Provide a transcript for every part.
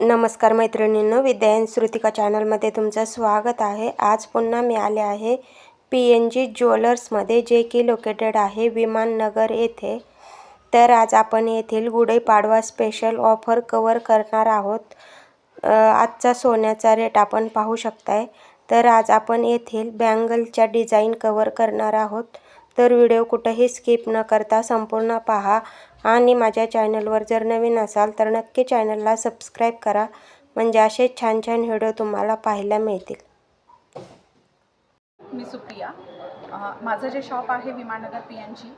नमस्कार मैत्रिणींनो विद्यायन श्रुतिका चॅनलमध्ये तुमचं स्वागत आहे. आज पुन्हा मी आले आहे पी एन जी ज्वेलर्समध्ये जे की लोकेटेड आहे विमाननगर येथे. तर आज आपण येथील गुढीपाडवा स्पेशल ऑफर कवर करणार आहोत. आजचा सोन्याचा रेट आपण पाहू शकताय. तर आज आपण येथील बँगलच्या डिझाईन कवर करणार आहोत. तर व्हिडिओ कुठंही स्किप न करता संपूर्ण पहा. आणि माझ्या चॅनलवर जर नवीन असाल तर नक्की चॅनलला सबस्क्राईब करा. म्हणजे असे छान छान व्हिडिओ तुम्हाला पाहायला मिळतील. मी सुप्रिया. माझं जे शॉप आहे विमाननगर पी एन जी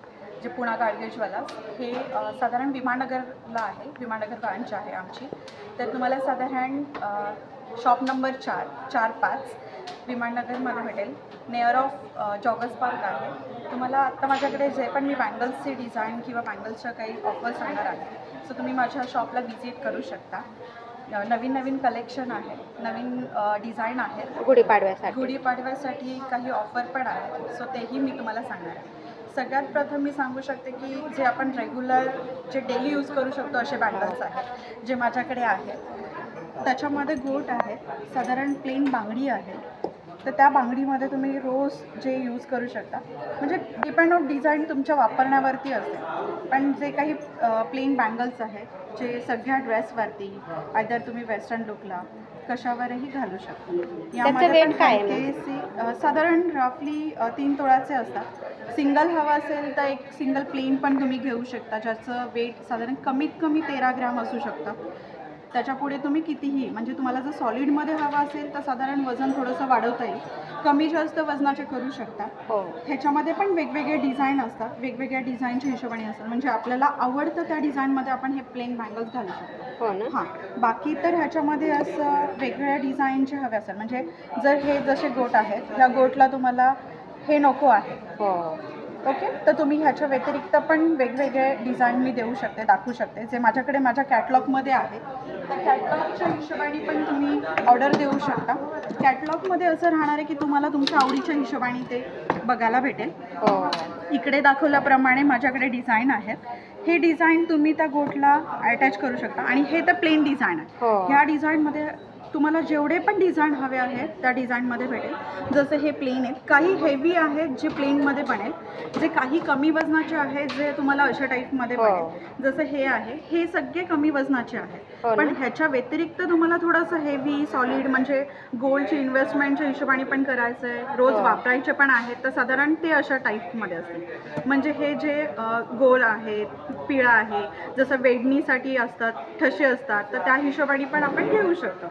जे पुणा गाडगेजवाला हे साधारण विमाननगरला आहे. विमाननगर ब्रांच आहे आमची. तर तुम्हाला साधारण शॉप नंबर चार चार पाच विमाननगरमध्ये भेटेल. नेअर ऑफ जॉगर्स पार्क आहे. तुम्हाला आत्ता माझ्याकडे जे पण मी बँगल्सचे डिझाईन किंवा बँगल्सच्या काही ऑफर सांगणार आहे सो तुम्ही माझ्या शॉपला व्हिजिट करू शकता. नवीन नवीन कलेक्शन आहे नवीन डिझाईन आहेत गुढीपाडव्यासाठी. गुढीपाडव्यासाठी काही ऑफर पण आहेत सो तेही मी तुम्हाला सांगणार आहे. सगळ्यात प्रथम मी सांगू शकते की जे आपण रेग्युलर जे डेली यूज करू शकतो असे बँगल्स आहेत जे माझ्याकडे आहेत. त्याच्यामध्ये गोट आहे साधारण प्लेन बांगडी आहे. तर त्या बांगडीमध्ये तुम्ही रोज जे यूज करू शकता. म्हणजे डिपेंड ऑफ डिझाईन तुमच्या वापरण्यावरती असते. पण जे काही प्लेन बँगल्स आहेत जे सगळ्या ड्रेसवरती आयदर तुम्ही वेस्टर्न लुकला कशावरही घालू शकता. अ, साधारण रफली तीन तोळाचे असतात. सिंगल हवा असेल तर एक सिंगल प्लेन पण तुम्ही घेऊ शकता ज्याचं वेट साधारण कमीत कमी तेरा ग्रॅम असू शकतं. त्याच्यापुढे तुम्ही कितीही म्हणजे तुम्हाला जर सॉलिडमध्ये हवा असेल तर साधारण वजन थोडंसं वाढवता येईल. कमी जास्त वजनाचे करू शकता. हो. ह्याच्यामध्ये पण वेगवेगळे डिझाईन असतात वेगवेगळ्या डिझाईनच्या हिशोबाने असतात. म्हणजे आपल्याला आवडतं त्या डिझाईनमध्ये आपण हे प्लेन बँगल्स घालू शकतो. हो हां. बाकी तर ह्याच्यामध्ये असं वेगवेगळ्या डिझाईनचे हवे असेल म्हणजे जर हे जसे गोट आहेत ह्या गोटला तुम्हाला हे नको आहे. हो. ओके तर तुम्ही ह्याच्या व्यतिरिक्त पण वेगवेगळे डिझाईन मी देऊ शकते दाखवू शकते जे माझ्याकडे माझ्या कॅटलॉगमध्ये आहे. त्या कॅटलॉगच्या हिशोबाने पण तुम्ही ऑर्डर देऊ शकता. कॅटलॉगमध्ये असं राहणार आहे की तुम्हाला तुमच्या आवडीच्या हिशोबाने ते बघायला भेटेल. हो. इकडे दाखवल्याप्रमाणे माझ्याकडे डिझाईन आहेत. हे डिझाईन तुम्ही त्या गोटला अटॅच करू शकता. आणि हे तर प्लेन डिझाईन आहे. हो. ह्या डिझाईनमध्ये तुम्हाला जेवढे पण डिझाईन हवे आहेत त्या डिझाईनमध्ये भेटेल. जसं हे प्लेन आहेत. काही हेवी आहेत जे प्लेनमध्ये बनेल. जे काही कमी वजनाचे आहेत जे तुम्हाला अशा टाईपमध्ये हो. बनेल. जसं हे आहे हे सगळे कमी वजनाचे हो आहेत ना? पण ह्याच्या व्यतिरिक्त तुम्हाला थोडंसं हेवी सॉलिड म्हणजे गोल्डची इन्व्हेस्टमेंटच्या हिशोबाने पण करायचं आहे रोज हो. वापरायचे पण आहेत तर साधारण ते अशा टाईपमध्ये असतील. म्हणजे हे जे गोल आहेत पिळा आहे जसं वेडणीसाठी असतात ठसे असतात तर त्या हिशोबाने पण आपण घेऊ शकतो.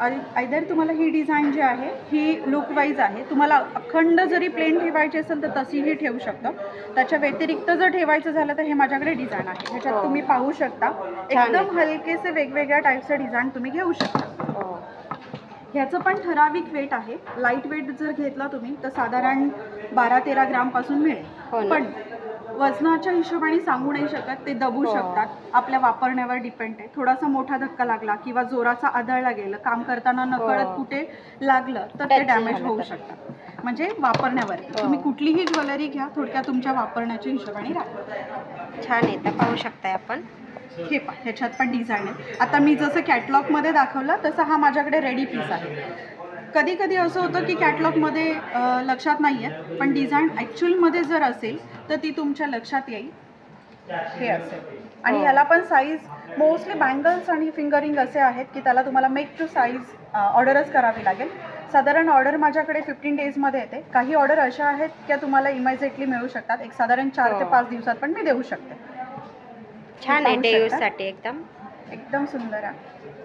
आयदर तुम्हाला ही डिझाईन जी आहे ही लुक वाईज आहे. तुम्हाला अखंड जरी प्लेन ठेवायची असेल तर तशीही ठेवू शकतो. त्याच्या व्यतिरिक्त जर ठेवायचं झालं तर हे माझ्याकडे डिझाईन आहे. ह्याच्यात हो. तुम्ही पाहू शकता. एकदम हलकेसे वेगवेगळ्या टाईपचे डिझाईन तुम्ही घेऊ शकता. हो. ह्याचं पण ठराविक वेट आहे. लाइट वेट जर घेतला तुम्ही तर साधारण बारा तेरा ग्रामपासून हो मिळेल. ना? पण वजनाच्या हिशोबाने सांगू नाही शकत ते दबू हो. शकतात आपल्या वापरण्यावर डिपेंड आहे थोडासा मोठा धक्का लागला किंवा जोराचा आदळला गेलं काम करताना नकळत हो. कुठे लागलं तर ते डॅमेज झालं होऊ तर. शकतात म्हणजे वापरण्यावर हो. तुम्ही कुठलीही ज्वेलरी घ्या थोडक्यात तुमच्या वापरण्याच्या हिशोबाने राहा छान येतं पाहू शकताय आपण हे पहा ह्याच्यात पण डिझाईन आहे आता मी जसं कॅटलॉगमध्ये दाखवलं तसं हा माझ्याकडे रेडी पीस आहे कधी कधी असं होतं की कॅटलॉगमध्ये लक्षात नाही आहे पण डिझाईन ॲक्च्युअलमध्ये जर असेल तर ती तुमच्या लक्षात येईल. हे असेल. आणि. ह्याला पण साईज मोस्टली बँगल्स आणि फिंगरिंग असे आहेत की त्याला तुम्हाला मेक टू साईज ऑर्डरच करावी लागेल. साधारण ऑर्डर माझ्याकडे फिफ्टीन डेजमध्ये येते. काही ऑर्डर अशा आहेत की त्या इमिजिएटली मिळू शकतात. एक साधारण चार ते हो. पाच दिवसात पण मी देऊ शकते. छान आहे एकदम. एकदम सुंदर आहे.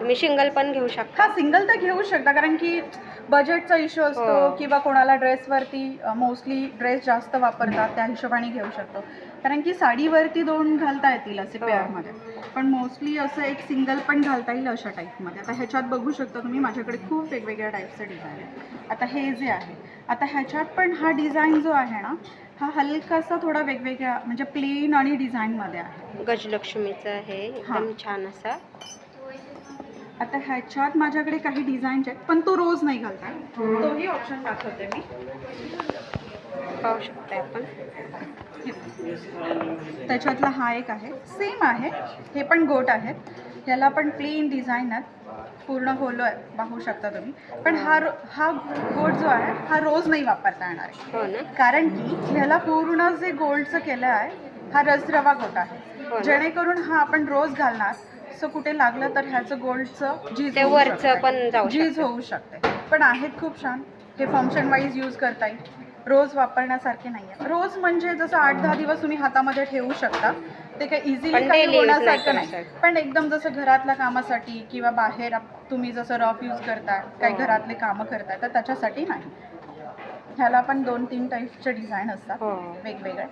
तुम्ही शिंगल पण घेऊ शकता. हा सिंगल तर घेऊ शकता कारण की बजेटचा इश्यू असतो हो. किंवा कोणाला ड्रेसवरती मोस्टली ड्रेस जास्त वापरतात त्या हिशोबाने घेऊ शकतो. कारण की साडीवरती दोन घालता येतील असे हो. पेअरमध्ये पण मोस्टली असं एक सिंगल पण घालता येईल अशा टाईपमध्ये आता ह्याच्यात बघू शकता तुम्ही माझ्याकडे खूप वेगवेगळ्या टाईपचे डिझाईन आहे आता हे जे आहे आता ह्याच्यात पण हा डिझाईन जो आहे ना हा हलकासा थोडा वेगवेगळ्या म्हणजे प्लेन आणि डिझाईनमध्ये आहे. गजलक्ष्मीचं आहे एकदम हां. छान असा. आता ह्याच्यात माझ्याकडे काही डिझाईन्स आहेत पण तो रोज नाही घालता. तोही ऑप्शन दाखवते मी. पाहू शकताय आपण. त्याच्यातला हा एक आहे. सेम आहे. हे पण गोट आहेत. याला पण प्लेन डिझाईन आहे पूर्ण होलो आहे पाहू शकता तुम्ही. पण हा हा गोट जो आहे हा रोज नाही वापरता येणार आहे. हो कारण की ह्याला पूर्ण जे गोल्डचं केलं आहे हा रसरवा गोट हो आहे ना. जेणेकरून हा आपण रोज घालणार. सो कुठे लागलं तर ह्याचं गोल्डचं ते होऊ वरचं. पण जाऊ शकतं. होऊ शकते पण आहेत खूप छान. हे फंक्शन वाईज यूज करता येईल रोज वापरण्यासारखे नाही आहे रोज म्हणजे जसं आठ दहा दिवस तुम्ही हातामध्ये ठेवू शकता. ते काही इझिली पण काही daily use नाही होण्यासारखं करू नाही. शकत. पण एकदम जसं घरातल्या कामासाठी किंवा बाहेर आप- तुम्ही जसं रफ यूज करताय काही हो. घरातले कामं करताय तर त्याच्यासाठी नाही. ह्याला पण दोन तीन टाईपचे डिझाईन असतात. हो. वेगवेगळे.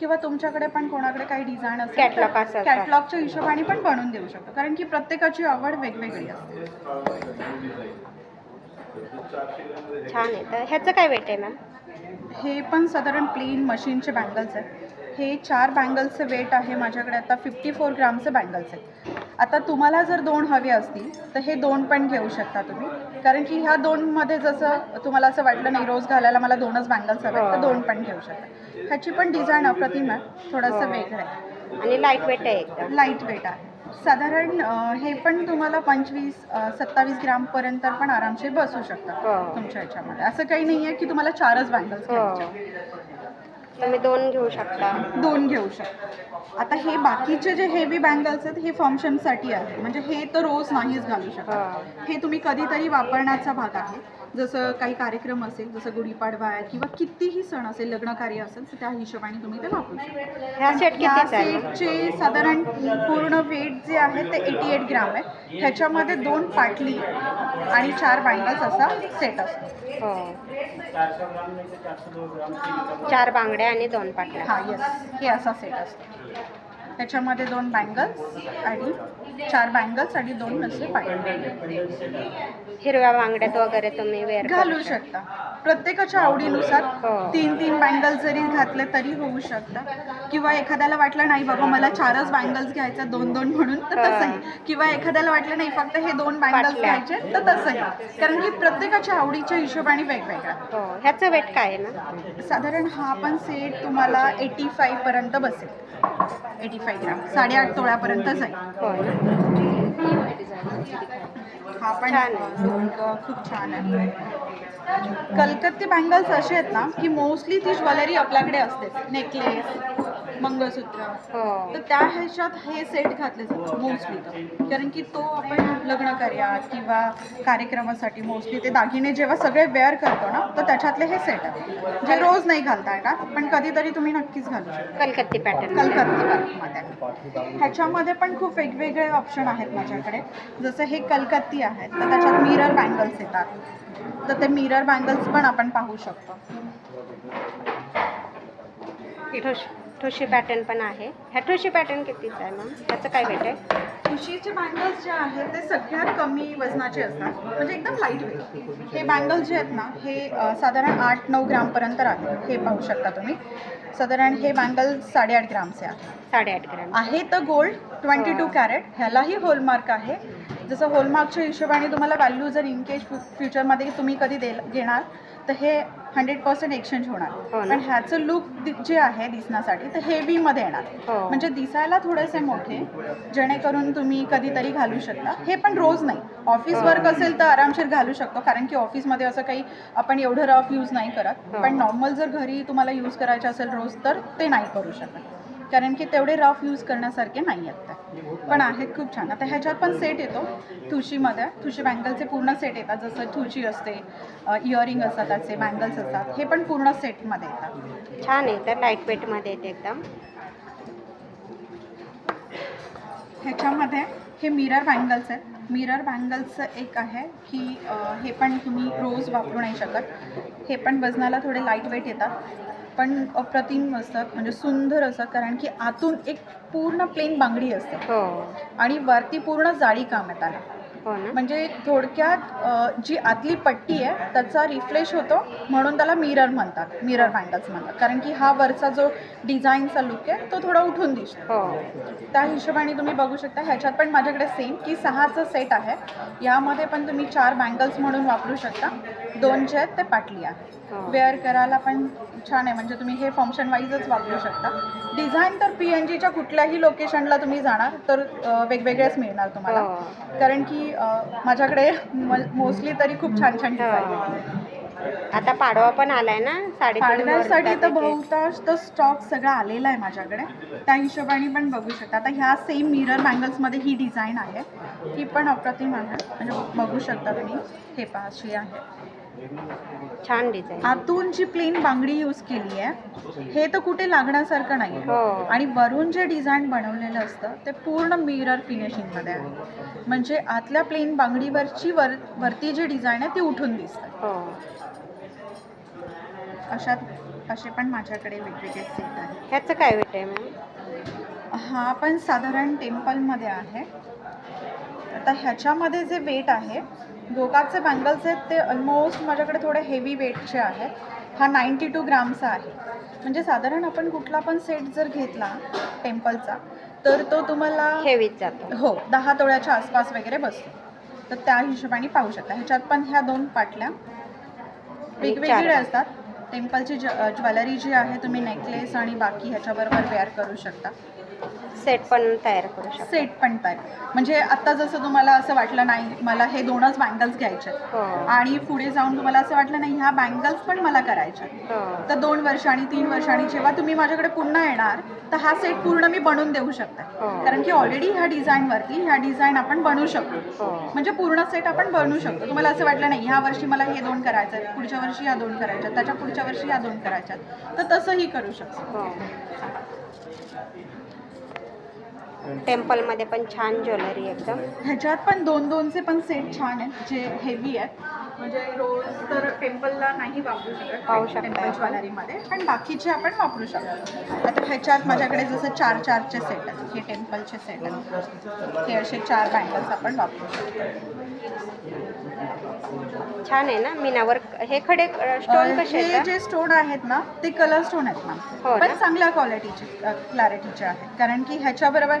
किंवा तुमच्याकडे पण कोणाकडे काही डिझाईन असेल Catalog असेल. कॅटलॉगच्या हिशोबाने पण बनवून देऊ शकतो. कारण की प्रत्येकाची आवड वेगवेगळी असते. छान आहे. तर ह्याचं काय वेट आहे मॅम हे पण साधारण प्लेन मशीनचे बँगल्स आहेत. हे चार बँगल्सचं वेट आहे माझ्याकडे. आता फिफ्टी फोर ग्रामचे बँगल्स आहेत. आता तुम्हाला जर दोन हवे असतील तर हे दोन पण घेऊ शकता तुम्ही. कारण की ह्या दोनमध्ये जसं तुम्हाला असं वाटलं नाही रोज घालायला मला दोनच बँगल्स हवे तर. दोन पण घेऊ शकता ह्याची पण डिझाईन अप्रतिम आहे थोडंसं हो. वेगळं आहे आणि लाइट वेट आहे एकदम लाइट वेट आहे साधारण अं, हे पण तुम्हाला पंचवीस सत्तावीस ग्रामपर्यंत पण आरामशीर बसू शकता हो. तुमच्या ह्याच्यामध्ये असं काही नाही आहे की तुम्हाला चारच बँगल्स हो तुम्ही दोन घेऊ शकता. दोन घेऊ शकता. आता हे बाकीचे जे हेवी बँगल्स आहेत हे फंक्शनसाठी आहे म्हणजे हे तर रोज नाहीच घालू शकत. हो. हे तुम्ही कधीतरी वापरण्याचा भाग आहे. जसं काही कार्यक्रम असेल जसं गुढीपाडवा आहे किंवा कितीही सण असेल लग्न कार्य असेल तर त्या हिशोबाने तुम्ही ते वापरू शकता. ह्या? सेटचे साधारण पूर्ण वेट जे आहे ते एटी एट ग्राम आहे. ह्याच्यामध्ये दोन पाटली आणि चार बँगल्स असा सेट असतो. हो. चार बांगड्या आणि दोन पाटल्या. हा येस हे असा सेट असतो. त्याच्यामध्ये दोन बँगल्स आणि चार बँगल्स आणि दोन असे पाटली. हिरव्या बांगड्यात वगैरे तुम्ही वेअर घालू शकता. प्रत्येकाच्या आवडीनुसार हो. तीन तीन बँगल्स जरी घातले तरी होऊ शकता. किंवा एखाद्याला वाटलं नाही बाबा मला चारच बँगल्स घ्यायच्या दोन दोन म्हणून तर हा. तसंही. किंवा एखाद्याला वाटलं नाही फक्त हे दोन बँगल्स पाटल्या. घ्यायचे तर तसंही. कारण की प्रत्येकाच्या आवडीच्या हिशोबाने वेगवेगळा हो. ह्याचं वेट काय आहे ना? साधारण हा पण सेट तुम्हाला एटी फाईव्ह पर्यंत बसेल. Eighty five gram. साडेआठ तोळ्यापर्यंत जाईल. हो हा पण छान आहे. खूप छान आहे कलकत्ती बँगल्स असे आहेत ना की मोस्टली ती ज्वेलरी आपल्याकडे असते नेकलेस मंगळसूत्र. हो. तर त्या ह्याच्यात हे सेट घातले जातात मोस्टली तर. कारण की तो आपण लग्न कार्यात किंवा कार्यक्रमासाठी मोस्टली ते दागिने जेव्हा सगळे वेअर करतो ना तर त्याच्यातले हे सेट आहे. जे रोज नाही घालता येणार पण कधीतरी तुम्ही नक्कीच घालू शकता. कलकत्ती पॅटर्न कलकत्ती पॅटर्नमध्ये ह्याच्यामध्ये पण खूप वेगवेगळे ऑप्शन आहेत माझ्याकडे. जसं हे कलकत्ती आहेत तर त्याच्यात मिरर बँगल्स येतात. तर ते मिरर बँगल्स पण आपण पाहू शकतो. ठोश पॅटर्न पण आहे. ह्या ठोशी पॅटर्न कितीचा आहे मॅम? ह्याचं काय वेट आहे? खुशीचे बँगल्स जे आहेत ते सगळ्यात कमी वजनाचे असतात. म्हणजे एकदम लाइट वेट हे बँगल्स जे आहेत ना हे अ, साधारण आठ नऊ ग्रामपर्यंत आहे हे पाहू शकता तुम्ही. साधारण हे बँगल्स साडेआठ ग्रामचे आहेत. साडेआठ ग्रॅम. आहे तर गोल्ड ट्वेंटी टू कॅरेट ह्यालाही होलमार्क आहे. जसं होलमार्कच्या हिशोबाने तुम्हाला व्हॅल्यू जर इन केस फ्युचरमध्ये तुम्ही कधी दे घेणार तर हे हंड्रेड पर्सेंट एक्सचेंज हो होणार ना. पण ह्याचं लुक जे आहे दिसण्यासाठी तर हेवीमध्ये येणार हो. म्हणजे दिसायला थोडेसे मोठे जेणेकरून तुम्ही कधीतरी घालू शकता हे पण रोज नाही ऑफिस हो. वर्क असेल तर आरामशीर घालू शकतो कारण की ऑफिसमध्ये असं काही आपण एवढं रफ यूज नाही करत हो. पण नॉर्मल जर घरी तुम्हाला यूज करायचं असेल रोज तर ते नाही करू शकत कारण की तेवढे रफ यूज करण्यासारखे नाही आहेत ते. पण आहेत खूप छान. आता ह्याच्यात पण सेट येतो ठुशीमध्ये ठुशी बँगलचे पूर्ण सेट येतात. जसं ठुशी असते इयरिंग असतात त्याचे बँगल्स असतात. हे पण पूर्ण सेटमध्ये येतात. छान तर लाइट वेटमध्ये येते एकदम. ह्याच्यामध्ये हे मिरर बँगल्स आहेत. मिरर बँगल्सचं एक आहे की हे पण तुम्ही रोज वापरू नाही शकत. हे पण वजनाला थोडे लाइट वेट येतात. पण अप्रतिम असतात म्हणजे सुंदर असतात कारण की आतून एक पूर्ण प्लेन बांगडी असते. हो. आणि वरती पूर्ण जाळी काम आहे त्याला ना म्हणजे थोडक्यात जी आतली पट्टी आहे त्याचा रिफ्लेश होतो म्हणून त्याला मिरर म्हणतात मिरर बँगल्स म्हणतात. कारण की हा वरचा जो डिझाईनचा लुक आहे तो थोडा उठून दिसतो. हो. त्या हिशोबाने तुम्ही बघू शकता ह्याच्यात पण माझ्याकडे सेम की सहाचं सेट आहे. यामध्ये पण तुम्ही चार बँगल्स म्हणून वापरू शकता. दोन जे आहेत ते पाटली आहे. हो. वेअर करायला पण छान आहे. म्हणजे तुम्ही हे फंक्शन वाईजच वापरू शकता. डिझाईन तर पी एन जीच्या कुठल्याही लोकेशनला तुम्ही जाणार तर अ, वेगवेगळेच मिळणार तुम्हाला. हो. कारण की माझ्याकडे मोस्टली तरी खूप छान छान डिझाईन हो. आता पाडवा पण आलाय ना? साडेतीन पाडव्यासाठी तर. बहुतांश तो स्टॉक सगळा आलेला आहे माझ्याकडे. त्या हिशोबाने पण बघू शकता. आता ह्या सेम मिरर बँगल्समध्ये ही डिझाईन आहे ही पण अप्रतिम आहे. म्हणजे बघू शकता तुम्ही. हे पहा अशी आहे. छान डिझाईन आतून जी प्लेन बांगडी यूज केली आहे हे तर कुठे लागण्यासारखं नाही हो. आणि वरून जे डिझाईन बनवलेलं असतं ते पूर्ण मिरर फिनिशिंगमध्ये आहे. म्हणजे आतल्या प्लेन बांगडीवरची वर वरती जी डिझाईन आहे ती उठून दिसते. हो. अशात असे पण माझ्याकडे वेगवेगळे सेट आहेत. ह्याचं काय वेट आहे मॅम हा पण साधारण टेम्पलमध्ये आहे. आता ह्याच्यामध्ये जे वेट आहे गोकाकचे बँगल्स आहेत ते ऑलमोस्ट माझ्याकडे थोडे हेवी वेटचे आहेत. हा नाईंटी टू ग्रामचा आहे. म्हणजे साधारण आपण कुठला पण सेट जर घेतला टेम्पलचा तर तो तुम्हाला हेवीच जातो. हो दहा तोळ्याच्या आसपास वगैरे बसतो. तर त्या हिशोबाने पाहू शकता. ह्याच्यात पण ह्या दोन पाटल्या वेगवेगळे चार. असतात. टेम्पलची ज्वेलरी जी आहे तुम्ही नेकलेस आणि बाकी ह्याच्याबरोबर वेअर करू शकता. सेट पण तयार करू शकतो. सेट पण तयार. म्हणजे आत्ता जसं तुम्हाला असं वाटलं नाही मला हे दोनच बँगल्स घ्यायचे. हो. आणि पुढे जाऊन तुम्हाला असं वाटलं नाही ह्या बँगल्स पण मला करायच्या. हो. तर दोन वर्षांनी तीन वर्षांनी जेव्हा तुम्ही माझ्याकडे पुन्हा येणार तर हा सेट पूर्ण मी बनवून देऊ शकते. हो. कारण की ऑलरेडी ह्या डिझाईनवरती ह्या डिझाईन आपण बनवू शकतो. हो. म्हणजे पूर्ण सेट आपण बनवू शकतो. तुम्हाला असं वाटलं नाही ह्या वर्षी मला हे दोन करायचं आहेत पुढच्या वर्षी ह्या दोन करायच्या आहेत, त्याच्या पुढच्या वर्षी ह्या दोन करायच्या आहेत. तर तसंही करू शकतो. हो. टेम्पलमध्ये पण छान ज्वेलरी एकदम. ह्याच्यात पण दोन दोनचे पण सेट छान आहेत जे हेवी आहेत. म्हणजे रोज तर टेम्पलला नाही वापरू शकत पाहू शकता. टेम्पल. ज्वेलरीमध्ये पण बाकीचे आपण वापरू शकतो. आता ह्याच्यात माझ्याकडे जसं चार चारचे सेट आहेत हे टेम्पलचे सेट आहेत. हे असे चार बँगल्स आपण वापरू शकतो. छान आहे ना मीनावर. हे खडे स्टोन कसे हे आहेत जे स्टोन आहेत ना ते कलर स्टोन आहेत हो ना. ना? पण चांगल्या क्वालिटीचे क्लॅरिटीचे आहेत. कारण की ह्याच्याबरोबर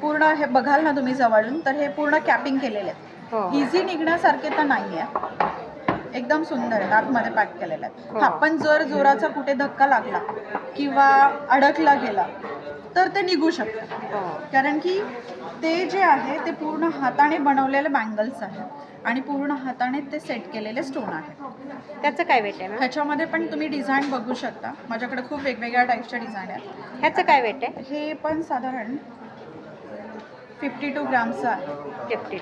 पूर्ण हे बघाल ना तुम्ही जवळून तर हे पूर्ण कॅपिंग केलेले आहेत. हो इझी निघण्यासारखे तर नाही आहे एकदम सुंदर आहेत आतमध्ये पॅक केलेले आहेत. हो. हा पण जर जोराचा कुठे धक्का लागला किंवा अडकला गेला तर ते निघू शकतं. हो. कारण की ते जे आहे ते पूर्ण हाताने बनवलेले बँगल्स आहेत. आणि पूर्ण हाताने ते सेट केलेले स्टोन आहेत. त्याचं काय वेट आहे मॅम ह्याच्यामध्ये पण तुम्ही डिझाईन बघू शकता. माझ्याकडे खूप वेगवेगळ्या टाईपच्या डिझाईन आहेत. ह्याचं काय वेट आहे? हे पण साधारण फिफ्टी टू ग्रामचं आहे. फिफ्टी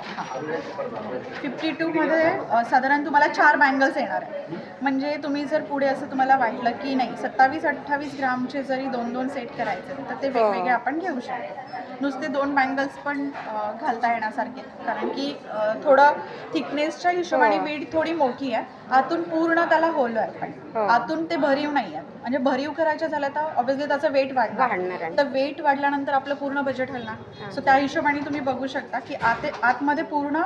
फिफ्टी टूमध्ये साधारण तुम्हाला चार बँगल्स येणार आहे म्हणजे तुम्ही जर पुढे असं तुम्हाला वाटलं की नाही सत्तावीस अठ्ठावीस ग्रामचे जरी दोन दोन सेट करायचे तर ते वेगवेगळे आपण घेऊ शकतो. नुसते दोन बँगल्स पण घालता येण्यासारखे कारण की थोडं थिकनेसच्या हिशोबाने हो. बीड थोडी मोठी आहे. आतून पूर्ण त्याला होल आहे पण. हो. आतून ते भरीव नाही आहे म्हणजे भरीव करायचं झालं तर ऑब्व्हियसली त्याचं वेट वाढणार. तर वेट वाढल्यानंतर आपलं पूर्ण बजेट हलणार. सो त्या हिशोबाने तुम्ही बघू शकता की आत आतमध्ये पूर्ण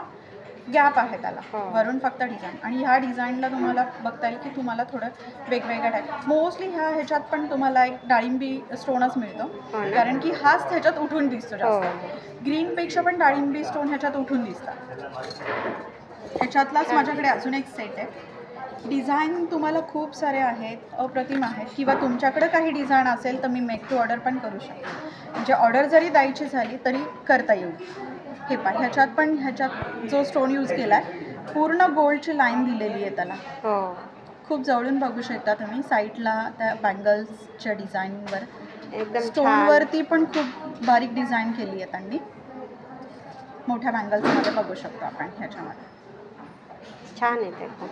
गॅप आहे त्याला. हो. वरून फक्त डिझाईन आणि ह्या डिझाईनला तुम्हाला बघता येईल की तुम्हाला थोडं वेगवेगळ्या टाईप. मोस्टली ह्या ह्याच्यात पण तुम्हाला एक डाळिंबी स्टोनच मिळतो. हो? कारण की हाच ह्याच्यात उठून दिसतो हो. जास्त ग्रीनपेक्षा पण डाळिंबी स्टोन ह्याच्यात उठून दिसतात. ह्याच्यातलाच माझ्याकडे अजून एक सेट आहे. डिझाईन तुम्हाला खूप सारे आहेत अप्रतिम आहेत. किंवा तुमच्याकडे काही डिझाईन असेल तर मी मेक टू ऑर्डर पण करू शकते. म्हणजे ऑर्डर जरी द्यायची झाली तरी करता येईल. हे पहा ह्याच्यात पण ह्याच्यात जो स्टोन यूज केला आहे पूर्ण गोल्डची लाईन दिलेली आहे त्याला. हो. खूप जवळून बघू शकता तुम्ही साईडला त्या बँगल्सच्या डिझाईनवर एकदम स्टोनवरती पण खूप बारीक डिझाईन केली आहे त्यांनी. मोठ्या बँगल्समध्ये बघू शकतो आपण ह्याच्यामध्ये. छान आहे ते पण.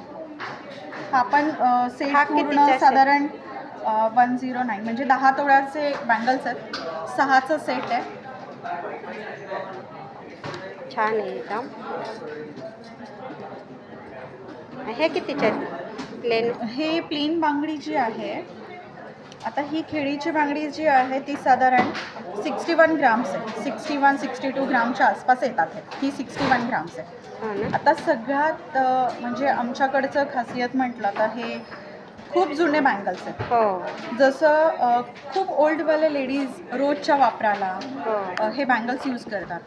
हा पण सेट हा पूर्ण? साधारण वन झिरो नाईन म्हणजे दहा तोळ्याचे बँगल्स आहेत. सहाचं सेट आहे. छान आहे एकदम. हे कितीचे आहेत? प्लेन हे प्लेन बांगडी जी आहे आता ही खेळीची बांगडी जी आहे ती साधारण सिक्स्टी वन ग्राम्स आहे. सिक्स्टी वन सिक्स्टी टू ग्रामच्या आसपास येतात हे. सिक्स्टी वन ग्राम्स आहे. आता सगळ्यात म्हणजे आमच्याकडचं खासियत म्हटलं तर हे खूप जुने बँगल्स आहेत. हो. जसं खूप ओल्डवाले लेडीज रोजच्या वापराला हो. हे बँगल्स यूज करतात.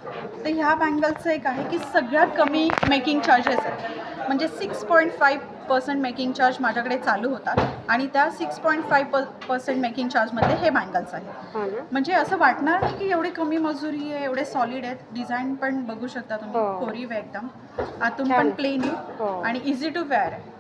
तर ह्या बँगल्सचं एक आहे की सगळ्यात कमी मेकिंग चार्जेस आहेत. म्हणजे six point five percent making charge माझ्याकडे चालू होतात आणि त्या six point five percent making चार्जमध्ये हे बँगल्स आहेत. हो म्हणजे असं वाटणार नाही की एवढी कमी मजुरी आहे एवढे सॉलिड आहेत. डिझाईन पण बघू शकता तुम्ही हो. कोरीव आहे एकदम. आतून पण. प्लेन आहे. हो. आणि इझी टू वेअर आहे.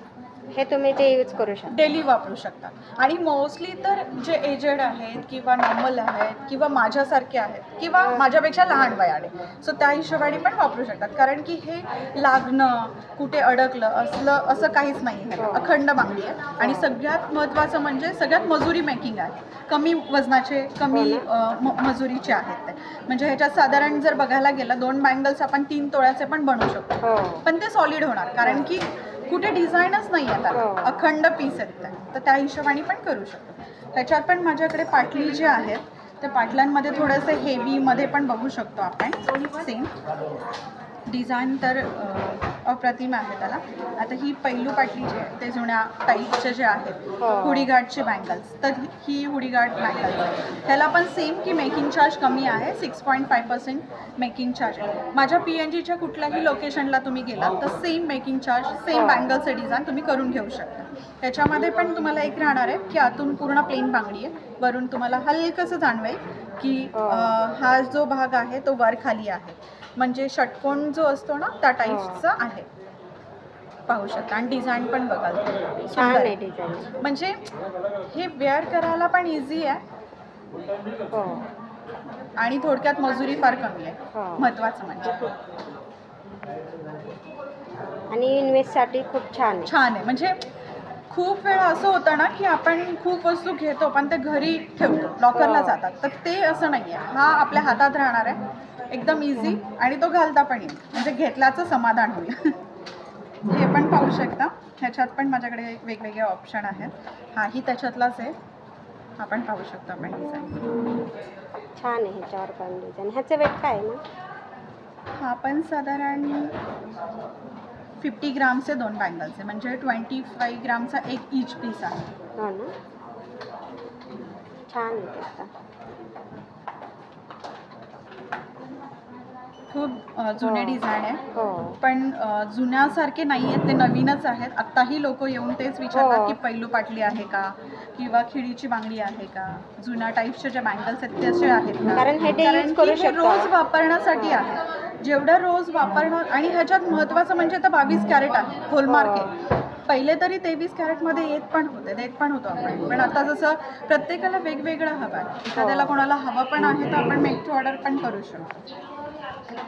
हे तुम्ही ते यूज करू शकता. डेली वापरू शकता. आणि मोस्टली तर जे एजेड आहेत किंवा नॉर्मल आहेत किंवा माझ्यासारखे आहेत किंवा माझ्यापेक्षा लहान वयाने सो त्या हिशोबाने पण वापरू शकतात. कारण की हे लागणं कुठे अडकलं असलं असं काहीच नाही आहे. अखंड बांगडी आहे. आणि सगळ्यात महत्त्वाचं म्हणजे सगळ्यात मजुरी मेकिंग आहे. कमी वजनाचे कमी हो मजुरीचे आहेत ते. म्हणजे ह्याच्यात साधारण जर बघायला गेलं दोन बँगल्स आपण तीन तोळ्याचे पण बनवू शकतो. हो. पण ते सॉलिड होणार. कारण की कुठे डिझाईनच नाही आहे त्याला हो. अखंड पीस आहेत ते तर त्या हिशोबाने पण करू शकतो. त्याच्यात पण माझ्याकडे पाटली जे आहेत त्या पाटल्यांमध्ये थोडंसं हेवीमध्ये पण बघू शकतो आपण. सेम डिझाईन तर अप्रतिम आहे त्याला. आता ही पैलू पाटली जी आहे ते जुन्या टाईपचे जे आहेत हो. हुडीगार्डचे बँगल्स तर ही हुडीगार्ड बँगल्स त्याला पण सेम की मेकिंग चार्ज कमी आहे six point five percent making charge माझ्या पी एन जीच्या कुठल्याही लोकेशनला तुम्ही गेलात तर सेम मेकिंग चार्ज सेम. बँगलचं डिझाईन तुम्ही करून घेऊ शकता. त्याच्यामध्ये पण तुम्हाला एक राहणार आहे की आतून पूर्ण प्लेन बांगडी आहे. वरून तुम्हाला हलकंसं जाणवेल की हो. हा जो भाग आहे तो वर खाली आहे. म्हणजे षटकोन जो असतो ना त्या टाईपचा आहे. पाहू शकता. आणि डिझाईन पण बघाल. छान आहे. डिझाईन म्हणजे हे वेअर करायला पण इझी आहे. हो. आणि थोडक्यात मजुरी फार कमी आहे. हो. महत्वाचं म्हणजे. आणि इन्व्हेस्टसाठी खूप छान आहे. छान आहे. म्हणजे खूप वेळा असं होतं ना की आपण खूप वस्तू घेतो पण ते घरी ठेवतो लॉकरला हो. जातात. तर ते असं नाही आहे हा आपल्या हातात राहणार आहे. एकदम इझी आणि तो घालता पण येईल. म्हणजे घेतल्याचं समाधान होईल. हे पण पाहू शकता. ह्याच्यात पण माझ्याकडे वेगवेगळे ऑप्शन आहेत. हाही त्याच्यातलाच आहे. आपण पाहू शकतो आपण डिझाईन छान आहे ह्याच्यावर पण डिझाईन ह्याचं वेट काय ना हा पण साधारण फिफ्टी ग्रामचे दोन बँगल्स आहे. म्हणजे ट्वेंटी फाईव्ह ग्रामचा एक इच पीस आहे. हो ना? छान आहे ते आता खूप अ, जुने हो. डिझाईन आहे. हो. पण अ, जुन्यासारखे नाही आहेत ते नवीनच आहेत. आत्ताही लोक येऊन तेच विचारतात हो. की पैलू पाटली आहे का? किंवा खिडीची बांगडी आहे का? जुन्या टाईपचे जे बँगल्स आहेत तसे आहेत का? कारण हे daily कारण use करू की हे शकतो. रोज वापरण्यासाठी आहे जेवढं रोज वापरणार आणि ह्याच्यात महत्त्वाचं म्हणजे आता बावीस कॅरेट आहे होलमार्क आहे पहिले तरी तेवीस कॅरेटमध्ये येत पण होते देत पण होतो आपण. पण आता जसं प्रत्येकाला वेगवेगळं हवं आहे. एखाद्याला कोणाला हवं पण आहे तर आपण मेक टू ऑर्डर पण करू शकतो.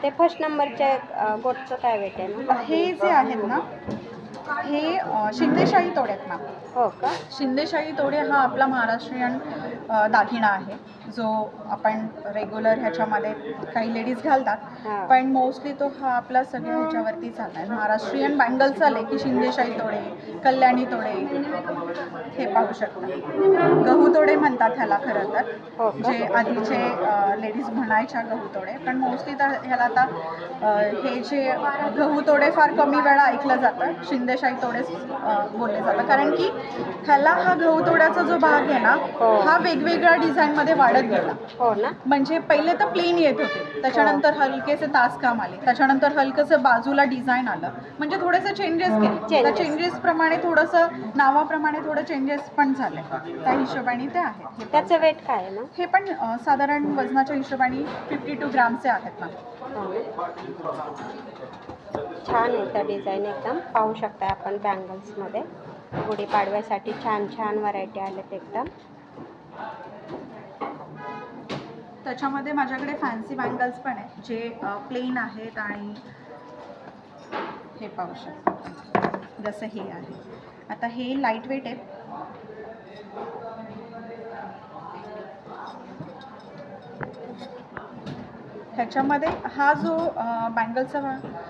ते फर्स्ट नंबरच्या गोटचं काय वेट आहे? हे जे आहेत ना हे अ, शिंदेशाही तोड्यात ना? हो. का? शिंदेशाही तोडे हा आपला महाराष्ट्रीयन अ, दागिना आहे. जो आपण रेग्युलर ह्याच्यामध्ये काही लेडीज घालतात. हा. पण मोस्टली तो हा आपला सगळ्या ह्याच्यावरती चालला आहे महाराष्ट्रीयन बँगल चालले की शिंदेशाही तोडे कल्याणी तोडे हे पाहू शकता. गहू तोडे म्हणतात ह्याला खरं तर. हो का जे आधीचे लेडीज म्हणायच्या गहू तोडे. पण मोस्टली तर ह्याला आता अ, हे जे गहू तोडे फार कमी वेळा ऐकलं जातं. शिंदेशाही तोडेच बोलले जातं कारण की ह्याला हा गहू तोड्याचा जो भाग आहे ना हो. हा वेगवेगळ्या डिझाईनमध्ये वाढत गेला. हो ना. म्हणजे पहिले तर प्लेन येत होते. त्याच्यानंतर हलकेसे तासकाम आले. त्याच्यानंतर हलकंसं बाजूला डिझाईन आलं. म्हणजे थोडेसे चेंजेस केले. त्या. चेंजेस प्रमाणे थोडंसं नावाप्रमाणे थोडं चेंजेस पण झाले. त्या हिशोबाने ते आहेत. त्याचं वेट काय आहे ना हे पण साधारण वजनाच्या हिशोबाने फिफ्टी टू ग्रामचे आहेत हो ना. छान येतं त्या डिझाईन एकदम. पाहू शकता आपण बँगल्समध्ये गुढीपाडव्यासाठी छान छान व्हरायटी आल्यात एकदम. त्याच्यामध्ये माझ्याकडे फॅन्सी बँगल्स पण आहेत जे प्लेन आहेत आणि हे पाहू शकता. जसं हे आहे. आता हे लाइट वेट आहे ह्याच्यामध्ये हा जो बँगलचा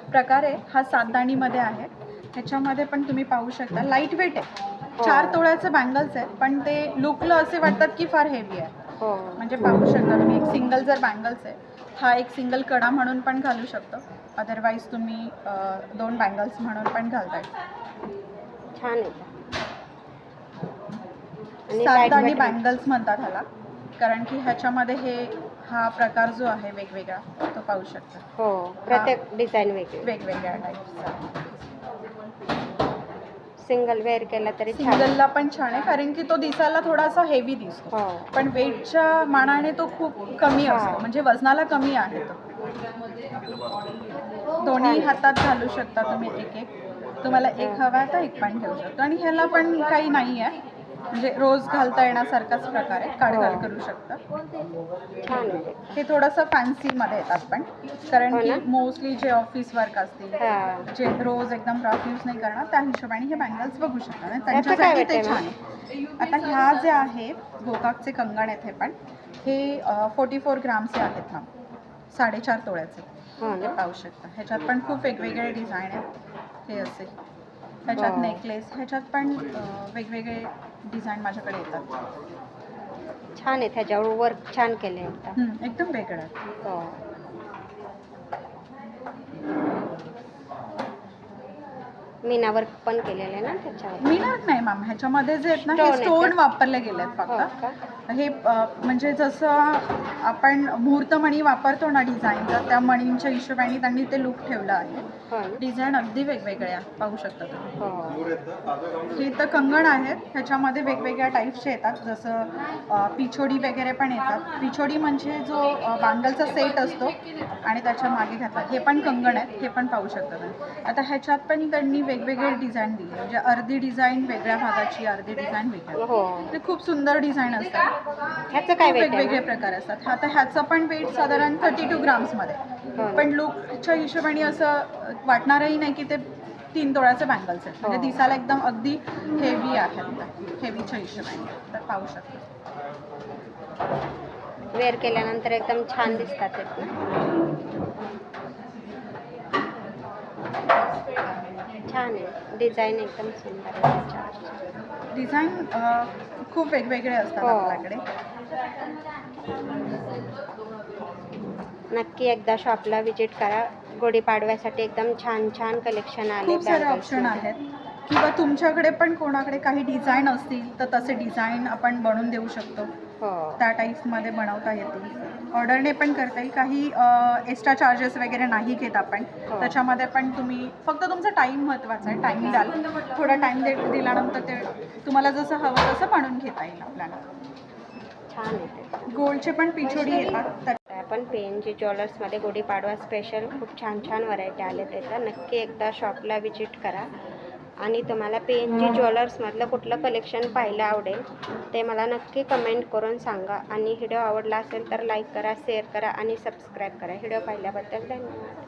प्रकार आहे हा सातदाणीमध्ये आहे. ह्याच्यामध्ये पण तुम्ही पाहू शकता. लाइट वेट आहे चार तोळ्याचे बँगल्स आहेत पण ते लुकला असे वाटतात की फार हेवी आहे. हो. म्हणजे पाहू शकता तुम्ही एक सिंगल जर बँगल्स आहे हा एक सिंगल कडा म्हणून पण घालू शकतो. अदरवाईज तुम्ही दोन बँगल्स म्हणून पण घालताय. छान आहे. आणि बँगल्स म्हणतात ह्याला. कारण की ह्याच्यामध्ये हे हा प्रकार जो आहे वेगवेगळा तो पाहू शकता. हो प्रत्येक डिझाईन वेगळी. वेगवेगळ्या टाईपचा सिंगल वेअर केला तरी छान. सिंगलला पण छान आहे कारण की तो दिसायला थोडासा हेवी दिसतो. हो. पण वेटच्या मानाने तो खूप कमी. असतो म्हणजे वजनाला कमी आहे तो. दोन्ही हातात घालू शकता तुम्ही एक एक. तुम्हाला एक हवा आहे तर एक पण घेऊ शकतो. आणि ह्याला पण काही नाही आहे म्हणजे रोज घालता येण्यासारखाच प्रकार आहे काढघाल हो. करू शकता. छान आहे. हे थोडंसं फॅन्सीमध्ये येतात पण. कारण हो की ना? मोस्टली जे ऑफिस वर्क असतील हा. जे रोज एकदम रफ यूज नाही करणार त्या हिशोबाने हे बँगल्स बघू शकता. आणि याचं काय त्यांच्यासाठी ते आहे छान आहे. आता ह्या जे आहे गोकाकचे कंगण आहेत हे पण हे फोर्टी फोर ग्रामचे आहेत ना. साडेचार तोळ्याचे. हो हे ना पाहू शकता. ह्याच्यात पण खूप वेगवेगळे डिझाईन आहेत. हे असे. ह्याच्यात हो. नेकलेस ह्याच्यात पण अं, वेगवेगळे डिझाईन माझ्याकडे येतात. छान आहे त्याच्यावर वर्क छान केले एकदम वेगळं. हो. मीना वर्क पण केलेलं आहे ना त्याच्यावर. मिळत नाही मॅम ह्याच्यामध्ये जे आहेत ना स्टोन? वापरले गेले आहेत हो फक्त. हे म्हणजे जसं आपण मुहूर्तमणी वापरतो ना डिझाईनचा त्या मणींच्या हिशोबाने त्यांनी ते लुक ठेवलं आहे. डिझाईन अगदी वेगवेगळे आहे पाहू शकता तुम्ही. हो. तर कंगण आहेत ह्याच्यामध्ये वेगवेगळ्या टाईप्सचे येतात जसं पिछोडी वगैरे पण येतात. पिछोडी म्हणजे जो बांगलचा सेट असतो आणि त्याच्यामागे घातला हे पण कंगण आहेत हे पण पाहू शकता तुम्ही. आता ह्याच्यात पण त्यांनी वेगवेगळे डिझाईन दिले म्हणजे अर्धी डिझाईन वेगळ्या भागाची अर्धी डिझाईन वेगळ्या. हो. ते खूप सुंदर डिझाईन असतात. ह्याचं काय वेट वेगवेगळे आहे प्रकार असतात. आता ह्याचं पण वेट साधारण थर्टी टू ग्राम्समध्ये. पण लुकच्या हिशोबाने असं वाटणारही नाही की ते तीन तोळ्याचे बँगल्स आहेत. म्हणजे हो. दिसायला एकदम अगदी हेवी आहेत. हेवीच्या हिशोबाने. तर पाहू शकतो. वेअर केल्यानंतर एकदम छान दिसतात छान आहे डिझाईन एकदम सुंदर आहे त्याच्यावर. डिझाईन खूप वेगवेगळे असतात हो. आपल्याकडे नक्की एकदा शॉपला विजिट करा गुढीपाडव्यासाठी एकदम छान छान कलेक्शन आले खूप सारे bangles ऑप्शनमध्ये. आहेत किंवा तुमच्याकडे पण कोणाकडे काही डिझाईन असतील तर तसे डिझाईन आपण बनवून देऊ शकतो त्या टाईप्समध्ये बनवता येतील ऑर्डरने पण करता येईल. काही एक्स्ट्रा चार्जेस वगैरे नाही घेत आपण. हो. त्याच्यामध्ये पण तुम्ही फक्त तुमचा टाईम महत्त्वाचा आहे. टाईम द्याल. थोडा टाईम दे दिल्यानंतर ते तुम्हाला जसं हवं तसं बनवून घेता येईल आपल्याला. छान आहे ते. गोल्डचे पण पिछोडी येतात. त्या- आपण पी एन जी ज्वेलर्समध्ये गुढीपाडवा स्पेशल खूप छान छान व्हरायटी आले त्याचं नक्की एकदा शॉपला विजिट करा. आणि तुम्हाला पी एन जी ज्वेलर्समधलं कुठलं कलेक्शन पाहायला आवडेल ते मला नक्की कमेंट करून सांगा. आणि व्हिडिओ आवडला असेल तर लाईक करा शेअर करा आणि सबस्क्राईब करा. व्हिडिओ पाहिल्याबद्दल धन्यवाद.